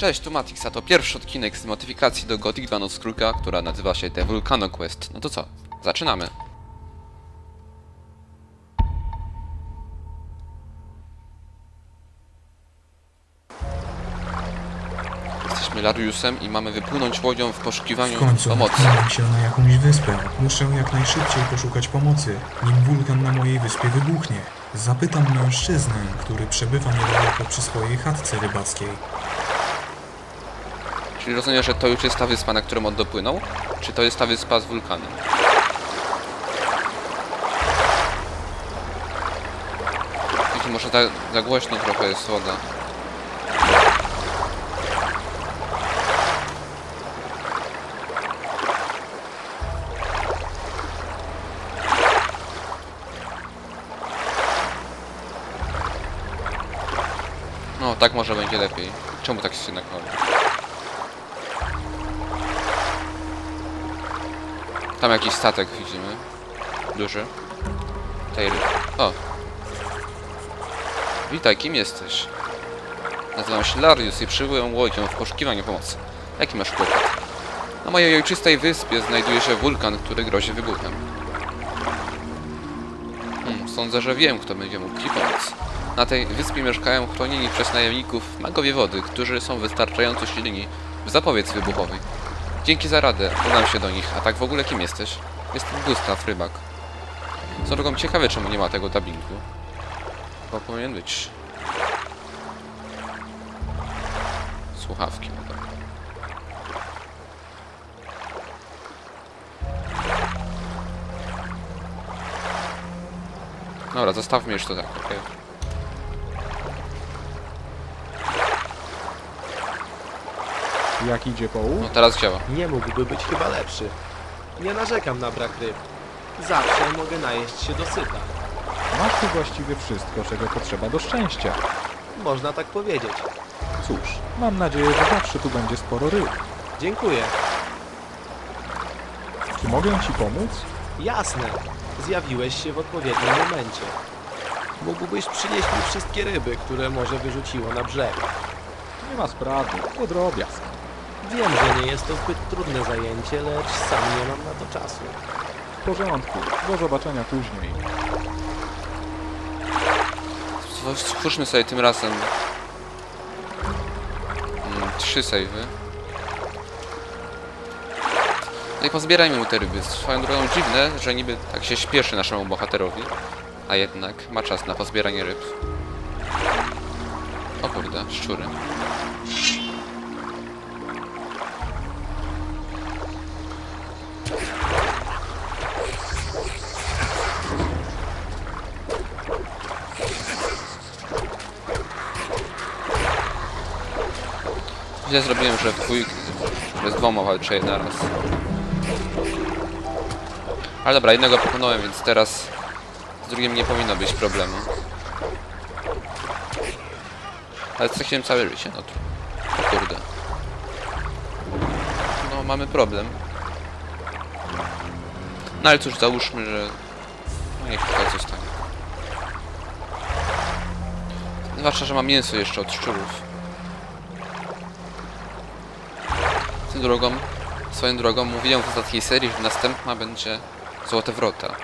Cześć, tu Matix, a to pierwszy odcinek z modyfikacji do Gothic 2 Noc Kruka, która nazywa się The Volcano Quest. No to co? Zaczynamy. Jesteśmy Lariusem i mamy wypłynąć łodzią w poszukiwaniu W końcu pomocy. natknąłem się na jakąś wyspę. Muszę jak najszybciej poszukać pomocy, nim wulkan na mojej wyspie wybuchnie. Zapytam mężczyznę, który przebywa niedaleko przy swojej chatce rybackiej. Czyli rozumiem, że to już jest ta wyspa, na którą on dopłynął? Czy to jest ta wyspa z wulkanem? Wiecie, może za, za głośno trochę jest woda. No, tak może będzie lepiej. Czemu tak się nakłada? Tam jakiś statek widzimy. Duży. Ry- O! Witaj, kim jesteś? Nazywam się Larius i przybyłem łodzią w poszukiwaniu pomocy. Jaki masz kłopot? Na mojej ojczystej wyspie znajduje się wulkan, który grozi wybuchem. Hmm, sądzę, że wiem, kto będzie mógł ci pomóc. Na tej wyspie mieszkają chronieni przez najemników magowie wody, którzy są wystarczająco silni w zapowiedz wybuchowej. Dzięki za radę, udam się do nich, a tak w ogóle kim jesteś? Jestem Gustaw, rybak. Co drogą ciekawe, czemu nie ma tego dubbingu. Bo powinien być. Słuchawki. no dobra. Dobra, zostawmy już to tak, okej. Jak idzie połów? No teraz działa. Nie mógłby być chyba lepszy. Nie narzekam na brak ryb. Zawsze mogę najeść się dosyta. Masz tu właściwie wszystko, czego potrzeba do szczęścia. Można tak powiedzieć. Cóż, mam nadzieję, że zawsze tu będzie sporo ryb. Dziękuję. Czy mogę ci pomóc? Jasne. Zjawiłeś się w odpowiednim momencie. Mógłbyś przynieść mi wszystkie ryby, które morze wyrzuciło na brzeg. Nie ma sprawy, to drobiazg. Wiem, że nie jest to zbyt trudne zajęcie, lecz sam nie mam na to czasu. W porządku, do zobaczenia później. Stwórzmy sobie tym razem mm, trzy savey. No i pozbierajmy mu te ryby. Swoją drogą dziwne, że niby tak się śpieszy naszemu bohaterowi, a jednak ma czas na pozbieranie ryb. O kurde, szczury. Źle zrobiłem, że w dwójkę, że z dwoma walczę jedna raz. Ale dobra, jednego pokonałem, więc teraz z drugim nie powinno być problemu. Ale straciłem całe życie, no to... Kurde. No, mamy problem. No ale cóż, załóżmy, że... No niech tutaj zostanie. Zwłaszcza, że mam mięso jeszcze od szczurów. Swoją drogą, swoją drogą mówiłem w ostatniej serii, że następna będzie Złote Wrota.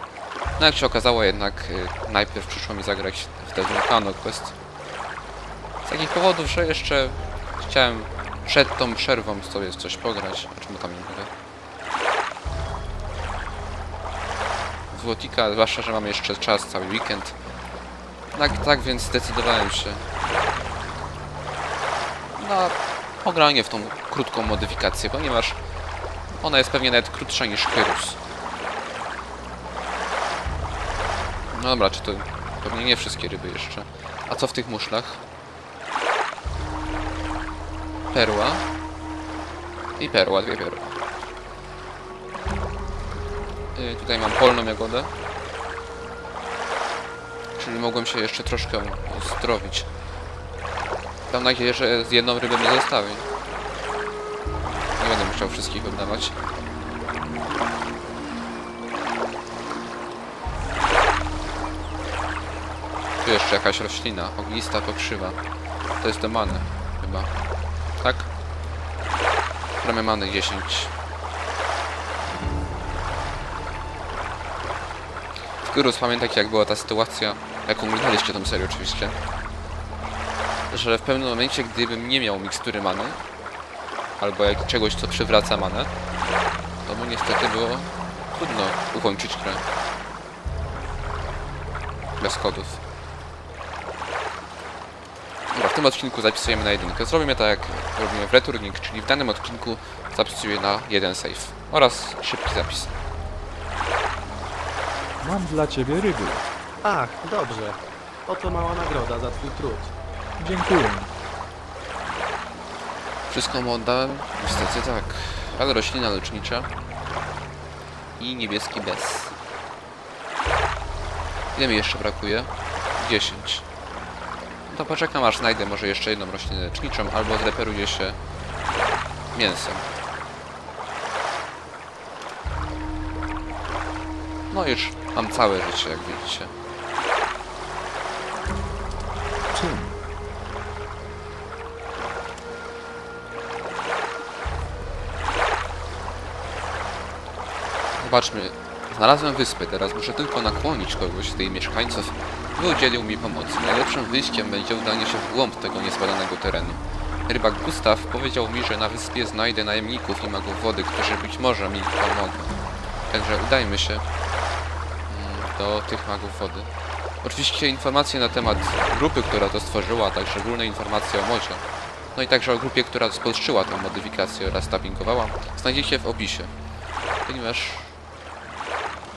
No jak się okazało jednak, y, najpierw przyszło mi zagrać w The Vulcano Quest. Z takich powodów, że jeszcze chciałem przed tą przerwą sobie coś pograć, o czym tam nie mówię. Złotika, zwłaszcza, że mamy jeszcze czas, cały weekend. Tak, tak więc zdecydowałem się na pogranie w tą krótką modyfikację, ponieważ ona jest pewnie nawet krótsza niż Kyrus. No dobra, czy to pewnie nie wszystkie ryby jeszcze. A co w tych muszlach? Perła. I perła, dwie perły. Yy, tutaj mam polną jagodę. Czyli mogłem się jeszcze troszkę uzdrowić. Mam nadzieję, że z jedną rybą nie zostawię. Nie będę musiał wszystkich oddawać. Tu jeszcze jakaś roślina, ognista pokrzywa. To jest domane, chyba. tak? Premia many 10. Gurus, pamiętacie jak była ta sytuacja, jak oglądaliście tą serię oczywiście, że w pewnym momencie, gdybym nie miał mikstury many, albo jak czegoś, co przywraca manę, to mu niestety było trudno ukończyć grę. Bez kodów. Dobra, w tym odcinku zapisujemy na jedynkę. Zrobimy tak jak robimy w Returning, czyli w danym odcinku zapisuję na jeden save oraz szybki zapis. Mam dla ciebie ryby. Ach, dobrze. Oto mała nagroda za twój trud. Dziękuję. Wszystko mu oddałem? Niestety tak. Ale roślina lecznicza i niebieski bez. Ile mi jeszcze brakuje? 10. No to poczekam aż znajdę może jeszcze jedną roślinę leczniczą albo zreperuję się mięsem. No już mam całe życie, jak widzicie. Czym? Zobaczmy, znalazłem wyspę, teraz muszę tylko nakłonić kogoś z tych mieszkańców, by udzielił mi pomocy. Najlepszym wyjściem będzie udanie się w głąb tego niezbadanego terenu. Rybak Gustaw powiedział mi, że na wyspie znajdę najemników i magów wody, którzy być może mi pomogą. Także udajmy się do tych magów wody. Oczywiście informacje na temat grupy, która to stworzyła, a także ogólne informacje o modzie, no i także o grupie, która spolszczyła tę modyfikację oraz tappingowała, znajdziecie w opisie. Ponieważ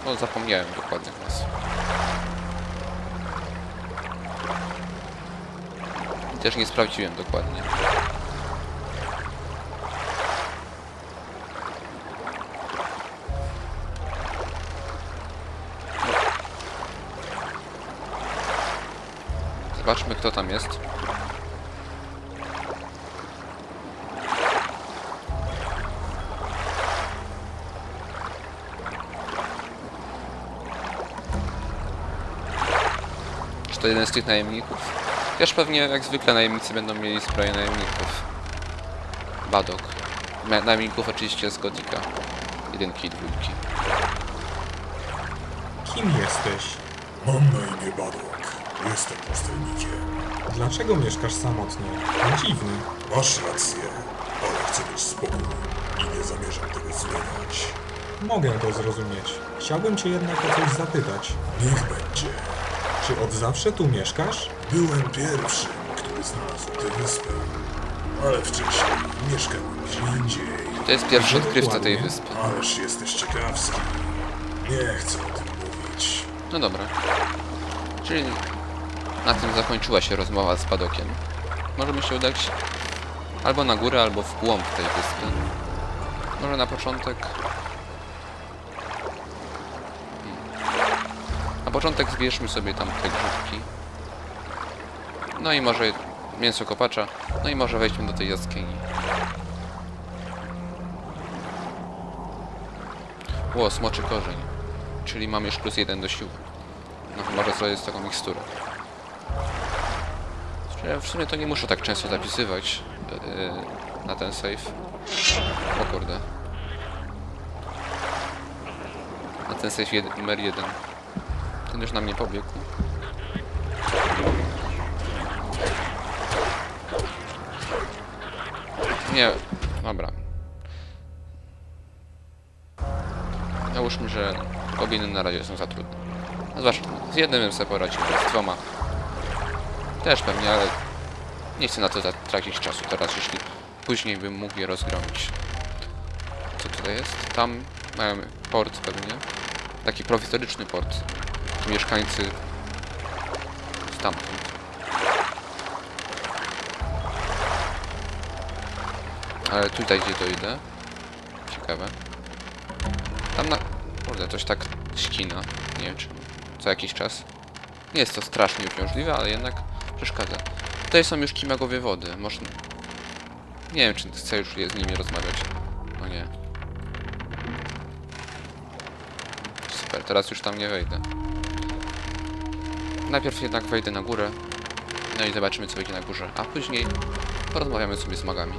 no, zapomniałem dokładnych nazw. Też nie sprawdziłem dokładnie. Kto tam jest. Czy to jeden z tych najemników? Też pewnie jak zwykle najemnicy będą mieli zbroje najemników. Badok. Na- Najemników oczywiście z Gotika. Jedynki i dwójki. Kim jesteś? Mam na imię Badok. Jestem pustelnikiem. Dlaczego mieszkasz samotnie? To dziwne. Masz rację, ale chcę mieć spokój i nie zamierzam tego zmieniać. Mogę to zrozumieć. Chciałbym cię jednak o coś zapytać. Niech będzie. Czy od zawsze tu mieszkasz? Byłem pierwszym, który znalazł tę wyspę. Ale wcześniej mieszkałem gdzie indziej. To jest pierwszy Gdzie odkrywca tej dokładnie? wyspy. Ależ jesteś ciekawski. Nie chcę o tym mówić. No dobra. Czyli na tym zakończyła się rozmowa z Badokiem. Możemy się udać albo na górę, albo w głąb tej wyspy. Może na początek... Hmm. Na początek zbierzmy sobie tam te grzybki. No i może mięso kopacza. No i może wejdźmy do tej jaskini. Ło, smoczy korzeń. Czyli mam już plus jeden do siły. No może sobie z taką miksturę. Znaczy, W sumie to nie muszę tak często zapisywać yy, na ten save. O kurde. Na ten save jed numer jeden. Ten już na mnie pobiegł. Nie, dobra. Załóżmy, że obie inne na razie są za trudne. No zwłaszcza z jednym bym sobie poradził, z dwoma. Też pewnie, ale nie chcę na to tracić czasu teraz, jeśli później bym mógł je rozgromić. Co tutaj jest? Tam mają port pewnie. Taki prowizoryczny port. Mieszkańcy stamtąd. Ale tutaj gdzie dojdę? Ciekawe. Tam na... Kurde, coś tak ścina. Nie wiem czy... Co jakiś czas. Nie jest to strasznie uciążliwe, ale jednak przeszkadza. Tutaj są już kimagowie wody. Można... Nie wiem, czy chcę już z nimi rozmawiać. No nie. Super, teraz już tam nie wejdę. Najpierw jednak wejdę na górę. No i zobaczymy, co będzie na górze. A później porozmawiamy sobie z magami.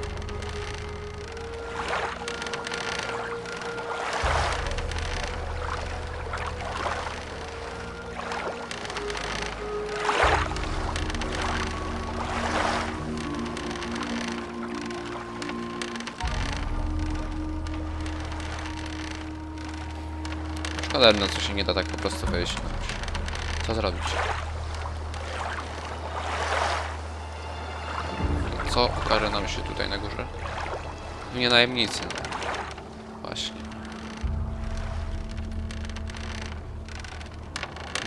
Szkoda, no co się nie da tak po prostu wyjaśnić. Co zrobić? Co okaże nam się tutaj na górze? Nie najemnicy. Właśnie.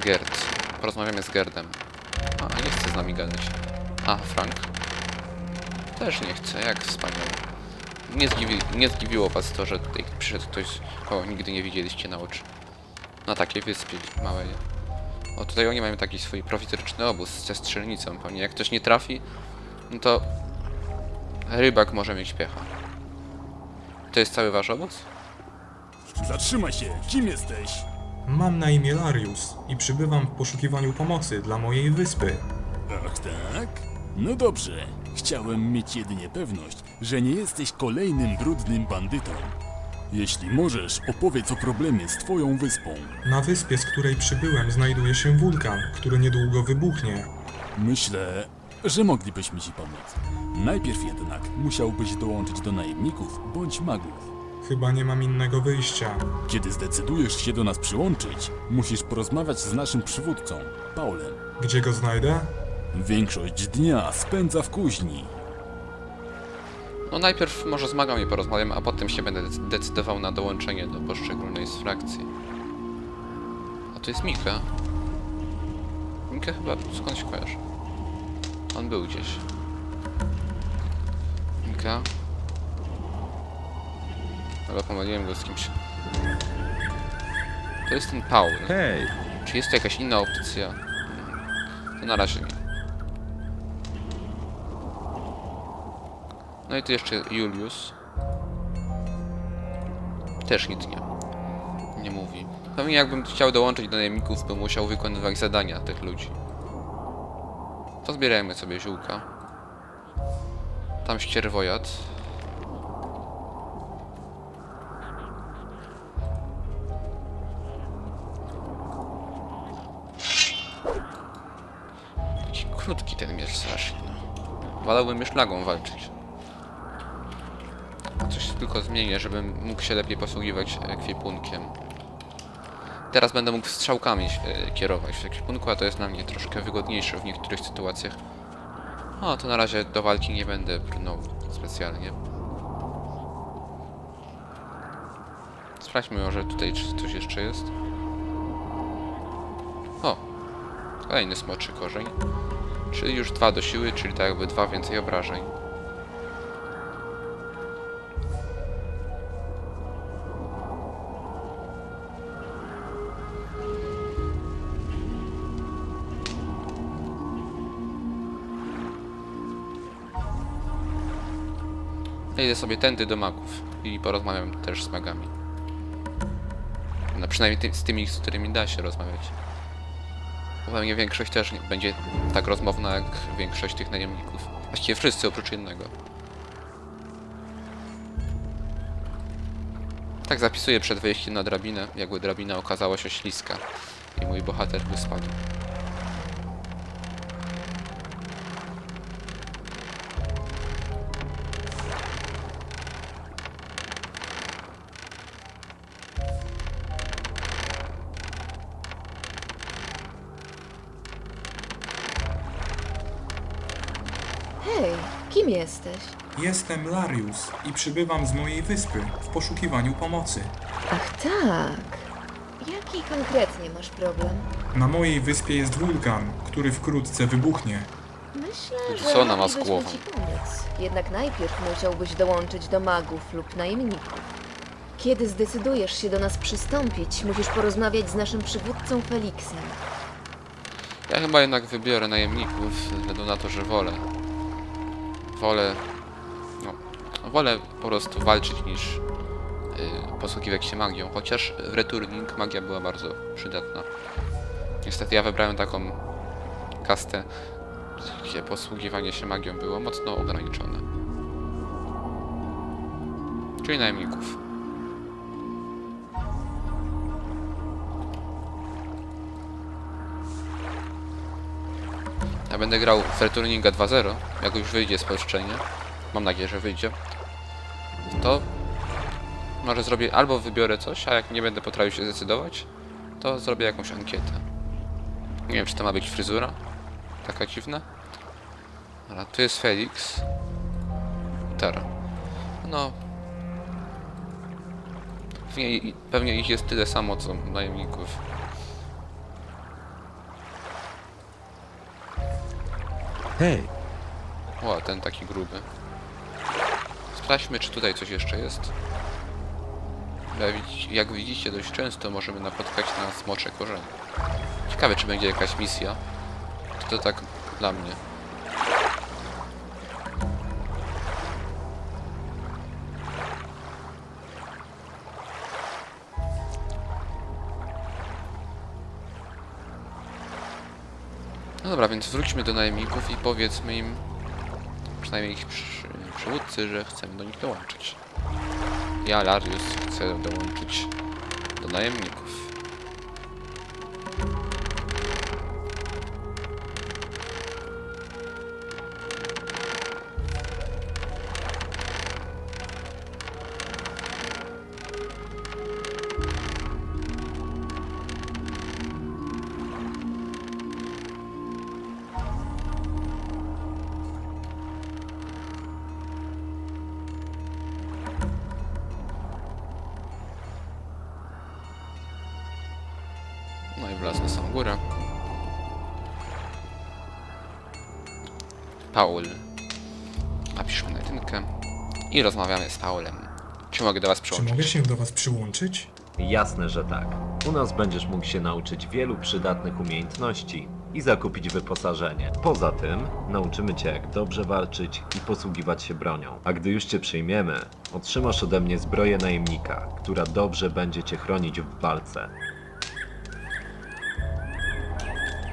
Gerd. Porozmawiamy z Gerdem. A, nie chce z nami gadać. A, Frank. Też nie chce, jak wspaniale. Nie, zdziwi, nie zdziwiło was to, że tutaj przyszedł ktoś, kogo nigdy nie widzieliście na oczy. Na takiej wyspie małej. O, tutaj oni mają taki swój profiteryczny obóz ze strzelnicą. Pewnie jak ktoś nie trafi, no to rybak może mieć piecha. To jest cały wasz obóz? Zatrzymaj się! Kim jesteś? Mam na imię Larius i przybywam w poszukiwaniu pomocy dla mojej wyspy. Ach tak? No dobrze. Chciałem mieć jedynie pewność, że nie jesteś kolejnym brudnym bandytą. Jeśli możesz, opowiedz o problemie z twoją wyspą. Na wyspie, z której przybyłem, znajduje się wulkan, który niedługo wybuchnie. Myślę, że moglibyśmy ci pomóc. Najpierw jednak musiałbyś dołączyć do najemników bądź magów. Chyba nie mam innego wyjścia. Kiedy zdecydujesz się do nas przyłączyć, musisz porozmawiać z naszym przywódcą, Paulem. Gdzie go znajdę? Większość dnia spędza w kuźni. No najpierw może z magami porozmawiam, a potem się będę dec- decydował na dołączenie do poszczególnej z frakcji. A to jest Mika. Mika chyba skądś kojarzy. On był gdzieś. Mika. Chyba pomyliłem go z kimś. To jest ten Paul. Hej, Czy jest to jakaś inna opcja? To na razie nie. No i tu jeszcze Julius. Też nic nie. Nie mówi. Pewnie jakbym chciał dołączyć do najemników, bym musiał wykonywać zadania tych ludzi. Pozbierajmy sobie ziółka. Tam ścierwojad. Taki krótki ten miecz strasznie. no. Wolałbym już lagą walczyć. Tylko zmienię, żebym mógł się lepiej posługiwać ekwipunkiem. Teraz będę mógł strzałkami e, kierować w ekwipunku, a to jest na mnie troszkę wygodniejsze w niektórych sytuacjach. O, to na razie do walki nie będę brnął specjalnie. Sprawdźmy może tutaj, czy coś jeszcze jest. O, Kolejny smoczy korzeń. Czyli już dwa do siły, czyli tak jakby dwa więcej obrażeń. Ja idę sobie tędy do magów i porozmawiam też z magami. No przynajmniej ty, z tymi, z którymi da się rozmawiać. Pewnie większość też nie będzie tak rozmowna jak większość tych najemników. Właściwie wszyscy oprócz jednego. Tak zapisuję przed wejściem na drabinę, jakby drabina okazała się śliska i mój bohater by spadł. Kim jesteś? Jestem Larius i przybywam z mojej wyspy w poszukiwaniu pomocy. Ach tak. Jaki konkretnie masz problem? Na mojej wyspie jest wulkan, który wkrótce wybuchnie. Myślę, Co że ona ma z moglibyśmy głową? ci pomóc. Jednak najpierw musiałbyś dołączyć do magów lub najemników. Kiedy zdecydujesz się do nas przystąpić, musisz porozmawiać z naszym przywódcą Feliksem. Ja chyba jednak wybiorę najemników, ze względu na to, że wolę. Wolę. No, wolę po prostu walczyć niż yy, posługiwać się magią. Chociaż w Returning magia była bardzo przydatna. Niestety ja wybrałem taką kastę, gdzie posługiwanie się magią było mocno ograniczone. Czyli najemników. Będę grał w Returninga 2.0, jak już wyjdzie spolszczenie. Mam nadzieję, że wyjdzie. To może zrobię albo wybiorę coś, a jak nie będę potrafił się zdecydować, to zrobię jakąś ankietę. Nie wiem, czy to ma być fryzura? Taka dziwna? Ale tu jest Felix. Tara. No. Pewnie, pewnie ich jest tyle samo, co najemników. Hej, O, ten taki gruby. Sprawdźmy, czy tutaj coś jeszcze jest. Jak widzicie, dość często możemy napotkać na smocze korzenie. Ciekawe, czy będzie jakaś misja. Czy to tak dla mnie. Więc wróćmy do najemników i powiedzmy im, przynajmniej ich przy, przywódcy, że chcemy do nich dołączyć. Ja, Larius, chcę dołączyć do najemników. Napiszmy na jedynkę. I rozmawiamy z Paulem. Czy mogę do was Czy przyłączyć? mogę się do was przyłączyć? Jasne, że tak. U nas będziesz mógł się nauczyć wielu przydatnych umiejętności i zakupić wyposażenie. Poza tym, nauczymy cię jak dobrze walczyć i posługiwać się bronią. A gdy już cię przyjmiemy, otrzymasz ode mnie zbroję najemnika, która dobrze będzie cię chronić w walce.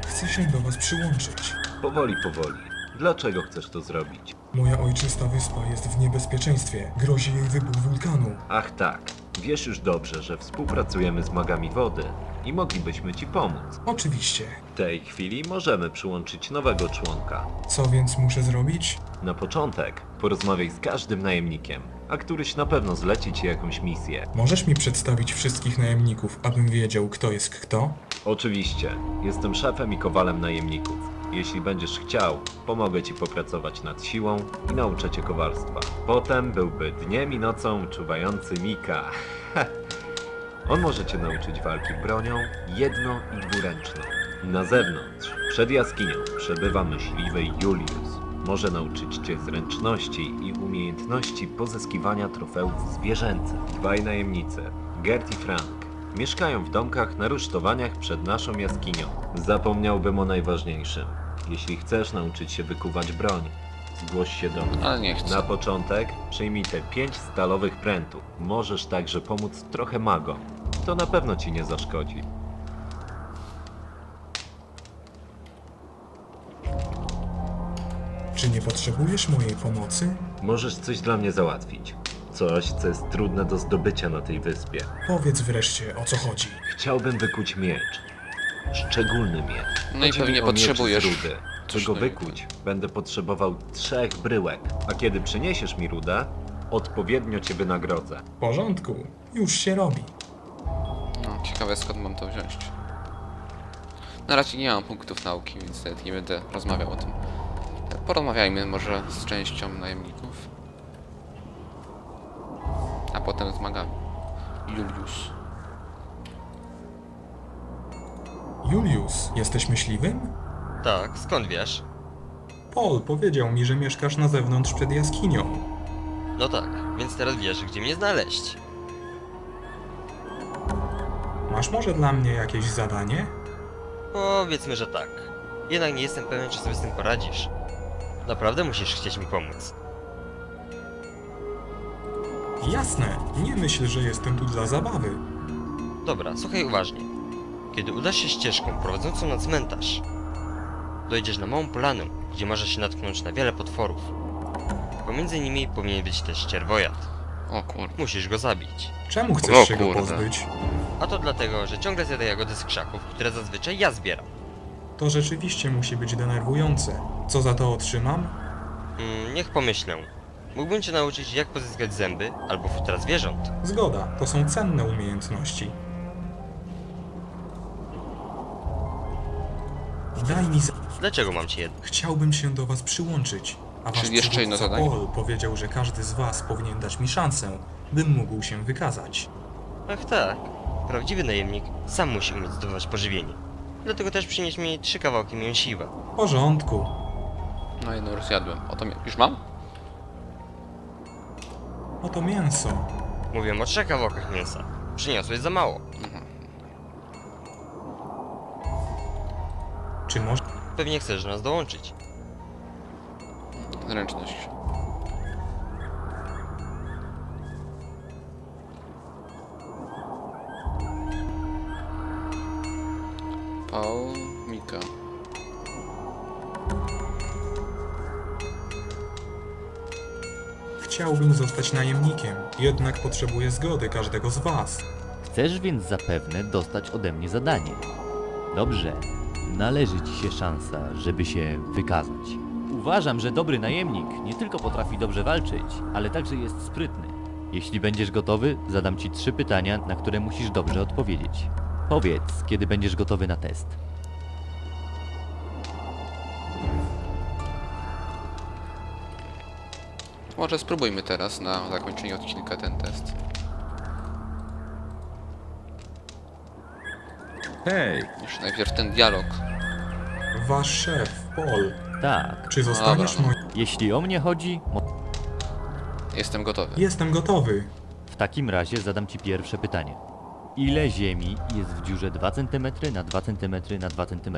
Chcę się do was przyłączyć. Powoli, powoli. Dlaczego chcesz to zrobić? Moja ojczysta wyspa jest w niebezpieczeństwie. Grozi jej wybuch wulkanu. Ach tak, wiesz już dobrze, że współpracujemy z magami wody i moglibyśmy ci pomóc. Oczywiście. W tej chwili możemy przyłączyć nowego członka. Co więc muszę zrobić? Na początek porozmawiaj z każdym najemnikiem, a któryś na pewno zleci ci jakąś misję. Możesz mi przedstawić wszystkich najemników, abym wiedział, kto jest kto? Oczywiście, jestem szefem i kowalem najemników. Jeśli będziesz chciał, pomogę ci popracować nad siłą i nauczę cię kowalstwa. Potem byłby dniem i nocą czuwający Mika. On może cię nauczyć walki bronią, jedno i dwuręczną. Na zewnątrz, przed jaskinią, przebywa myśliwy Julius. Może nauczyć cię zręczności i umiejętności pozyskiwania trofeów zwierzęcych. Dwaj najemnicy, Gert i Frank, mieszkają w domkach na rusztowaniach przed naszą jaskinią. Zapomniałbym o najważniejszym. Jeśli chcesz nauczyć się wykuwać broń, zgłoś się do mnie. Ale nie chcę. Na początek przyjmij te pięć stalowych prętów. Możesz także pomóc trochę magom. To na pewno ci nie zaszkodzi. Czy nie potrzebujesz mojej pomocy? Możesz coś dla mnie załatwić. Coś, co jest trudne do zdobycia na tej wyspie. Powiedz wreszcie, o co chodzi. Chciałbym wykuć miecz. Szczególny miecz. No i Chodzi mi pewnie o miecz potrzebujesz z rudy. coś By go wykuć, będę potrzebował trzech bryłek. A kiedy przyniesiesz mi rudę, odpowiednio cię wynagrodzę. W porządku, już się robi. No, ciekawe skąd mam to wziąć. Na razie nie mam punktów nauki, więc nawet nie będę rozmawiał o tym. Porozmawiajmy może z częścią najemników. A potem z magami. Julius. Julius, jesteś myśliwym? Tak, skąd wiesz? Paul powiedział mi, że mieszkasz na zewnątrz przed jaskinią. No tak, więc teraz wiesz, gdzie mnie znaleźć. Masz może dla mnie jakieś zadanie? Powiedzmy, że tak. Jednak nie jestem pewien, czy sobie z tym poradzisz. Naprawdę musisz chcieć mi pomóc. Jasne, nie myśl, że jestem tu dla zabawy. Dobra, słuchaj uważnie. Kiedy udasz się ścieżką prowadzącą na cmentarz, dojdziesz na małą polanę, gdzie możesz się natknąć na wiele potworów. Pomiędzy nimi powinien być też cierwojad. O kurde. Musisz go zabić. Czemu chcesz O się go kurde. pozbyć? A to dlatego, że ciągle zjada jagody z krzaków, które zazwyczaj ja zbieram. To rzeczywiście musi być denerwujące. Co za to otrzymam? Mm, niech pomyślę. Mógłbym cię nauczyć, jak pozyskać zęby albo futra zwierząt. Zgoda, to są cenne umiejętności. Daj mi za... Dlaczego mam cię jedno? Chciałbym się do was przyłączyć. A wasz Czyli jeszcze jedno przywódca zadanie? Paul powiedział, że każdy z was powinien dać mi szansę, bym mógł się wykazać. Ach tak. Prawdziwy najemnik sam musi umieć zdobywać pożywienie. Dlatego też przynieś mi trzy kawałki mięsiwa. W porządku. No jedno już zjadłem. Oto mi... Już mam? Oto mięso. Mówię o trzech kawałkach mięsa. Przyniosłeś za mało. Czy może... Pewnie chcesz do nas dołączyć. Zręczność. Paul, Mika. Chciałbym zostać najemnikiem, jednak potrzebuję zgody każdego z was. Chcesz więc zapewne dostać ode mnie zadanie. Dobrze, należy ci się szansa, żeby się wykazać. Uważam, że dobry najemnik nie tylko potrafi dobrze walczyć, ale także jest sprytny. Jeśli będziesz gotowy, zadam ci trzy pytania, na które musisz dobrze odpowiedzieć. Powiedz, kiedy będziesz gotowy na test. Może spróbujmy teraz na zakończenie odcinka ten test. Hej, Jeszcze najpierw ten dialog. Wasz szef, Paul, Tak, czy zostaniesz dobra, moim... jeśli o mnie chodzi, mo- Jestem gotowy. Jestem gotowy. w takim razie zadam ci pierwsze pytanie. Ile ziemi jest w dziurze 2 cm na 2 cm na 2 cm?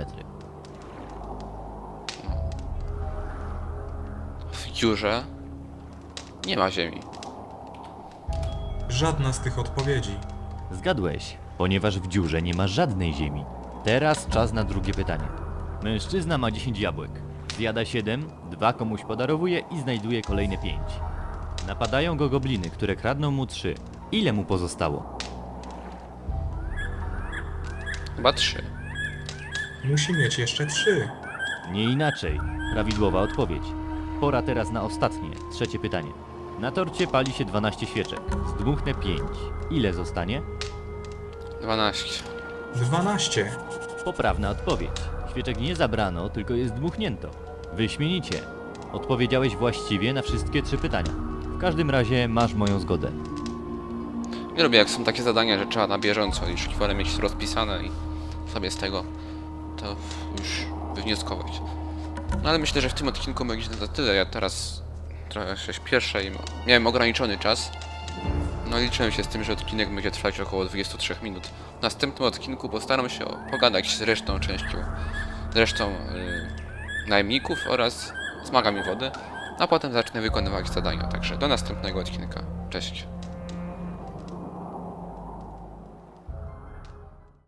W dziurze nie ma ziemi. Żadna z tych odpowiedzi. Zgadłeś, ponieważ w dziurze nie ma żadnej ziemi. Teraz czas na drugie pytanie. Mężczyzna ma 10 jabłek. Zjada 7, dwa komuś podarowuje i znajduje kolejne 5. Napadają go gobliny, które kradną mu 3. Ile mu pozostało? Chyba trzy. Musi mieć jeszcze trzy. Nie inaczej. Prawidłowa odpowiedź. Pora teraz na ostatnie, trzecie pytanie. Na torcie pali się 12 świeczek. Zdmuchnę 5. Ile zostanie? 12. Dwanaście. Poprawna odpowiedź. Świeczek nie zabrano, tylko je zdmuchnięto. Wyśmienicie. Odpowiedziałeś właściwie na wszystkie trzy pytania. W każdym razie masz moją zgodę. Nie lubię jak są takie zadania, że trzeba na bieżąco i wolę mieć rozpisane i sobie z tego to już wywnioskować. No ale myślę, że w tym odcinku będzie to tyle. Ja teraz trochę się śpieszę i miałem ograniczony czas. No liczyłem się z tym, że odcinek będzie trwać około 23 minut. W następnym odcinku postaram się pogadać z resztą częścią, z resztą yy, najemników oraz z magami wody, a potem zacznę wykonywać zadania. Także do następnego odcinka. Cześć.